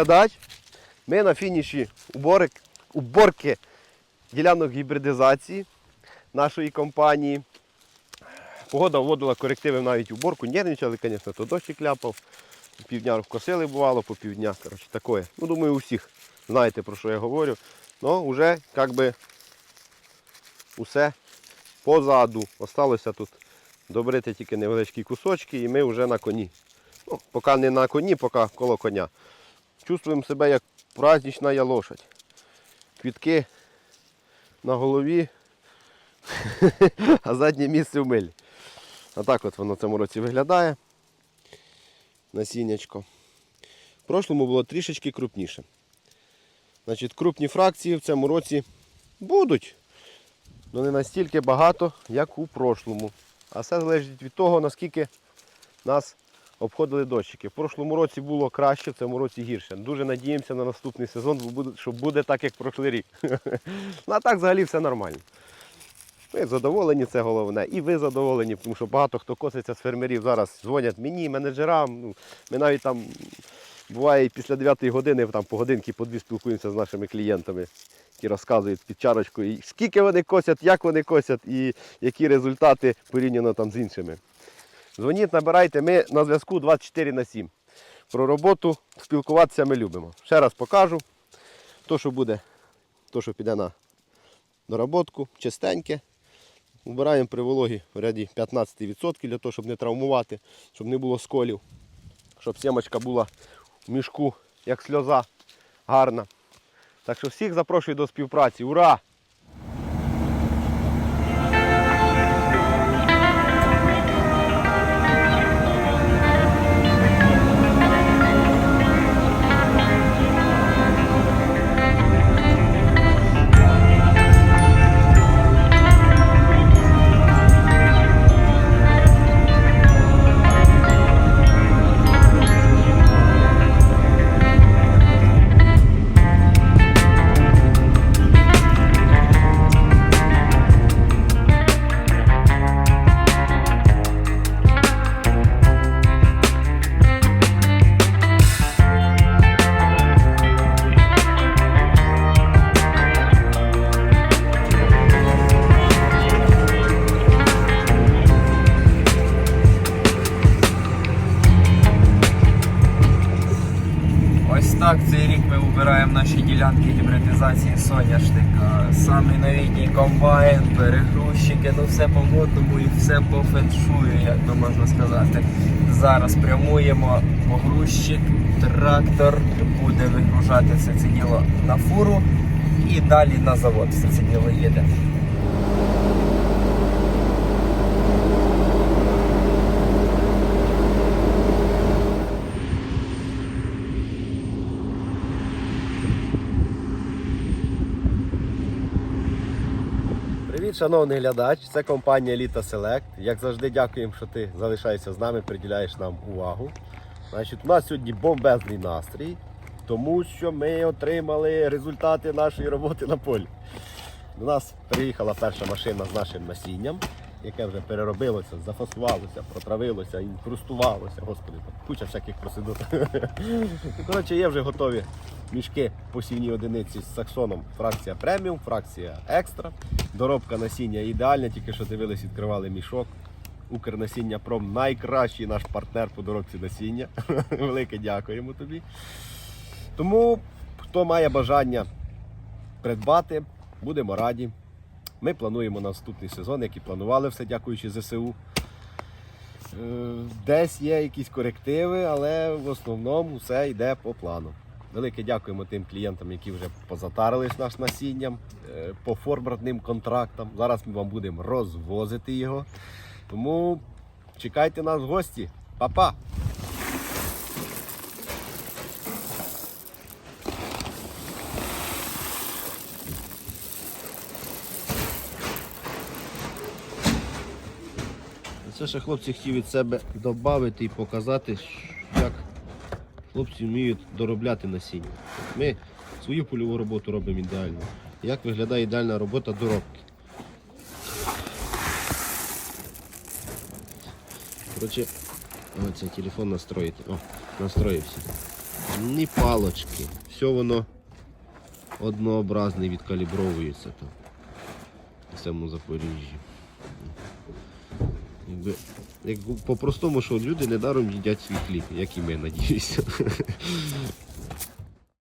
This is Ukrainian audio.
глядач. Ми на фініші уборок, уборки ділянок гібридизації нашої компанії. Погода вводила корективи навіть уборку, нервничали, звісно, то дощик ляпав. Півдня косили бувало, по півдня. Коротше, таке. Ну, думаю, у всіх знаєте, про що я говорю. Ну, вже як би усе позаду. Осталося тут добрити тільки невеличкі кусочки і ми вже на коні. Ну, поки не на коні, поки коло коня. Чувствуємо себе як празднична лошадь. Квітки на голові, а заднє місце в милі. А так от воно в цьому році виглядає. Насіннячко. В прошлому було трішечки крупніше. Значить, крупні фракції в цьому році будуть, але не настільки багато, як у прошлому. А все залежить від того, наскільки нас обходили дощики. В прошлому році було краще, в цьому році гірше. Дуже надіємося на наступний сезон, що буде так, як прошлий рік. Ну а так взагалі все нормально. Ми задоволені, це головне. І ви задоволені, тому що багато хто коситься з фермерів зараз дзвонять мені, менеджерам. Ну, ми навіть там буває після 9 години там по годинки, по дві спілкуємося з нашими клієнтами, які розказують під чарочкою, скільки вони косять, як вони косять і які результати порівняно там з іншими. Дзвоніть, набирайте, ми на зв'язку 24 на 7. Про роботу спілкуватися ми любимо. Ще раз покажу. То, що буде, то, що піде на доработку, чистеньке. Убираємо при вологі в ряді 15% для того, щоб не травмувати, щоб не було сколів, щоб сімочка була в мішку, як сльоза, гарна. Так що всіх запрошую до співпраці. Ура! Ми вибираємо наші ділянки гібридизації соняшника. Самий новітній комбайн, перегрузчики, ну все по модному і все по феншую, як би можна сказати. Зараз прямуємо погрузчик, трактор буде вигружати все це діло на фуру і далі на завод все це діло їде. Привіт, шановний глядач! Це компанія Літа Селект. Як завжди, дякуємо, що ти залишаєшся з нами, приділяєш нам увагу. Значить, у нас сьогодні бомбезний настрій, тому що ми отримали результати нашої роботи на полі. До нас приїхала перша машина з нашим насінням, яке вже переробилося, зафасувалося, протравилося, інкрустувалося. Господи, там куча всяких процедур. Коротше, є вже готові мішки посівні одиниці з саксоном. Фракція преміум, фракція екстра. Доробка насіння ідеальна, тільки що дивились, відкривали мішок. Укрнасіння Пром найкращий наш партнер по доробці насіння. Велике дякуємо тобі. Тому, хто має бажання придбати, будемо раді. Ми плануємо наступний сезон, як і планували все, дякуючи ЗСУ. Е, Десь є якісь корективи, але в основному все йде по плану. Велике дякуємо тим клієнтам, які вже позатарились наш насінням е, по форбратним контрактам. Зараз ми вам будемо розвозити його. Тому чекайте нас в гості. Па-па! Це ще хлопці хотів від себе додати і показати, як хлопці вміють доробляти насіння. Ми свою польову роботу робимо ідеально. Як виглядає ідеальна робота доробки? Коротше, оце телефон настроїти. О, настроївся. ні палочки. Все воно однообразне відкалібровується там. В цьому Запоріжжі. Як по-простому, що люди недаром їдять свій хліб, як і ми, надіюся.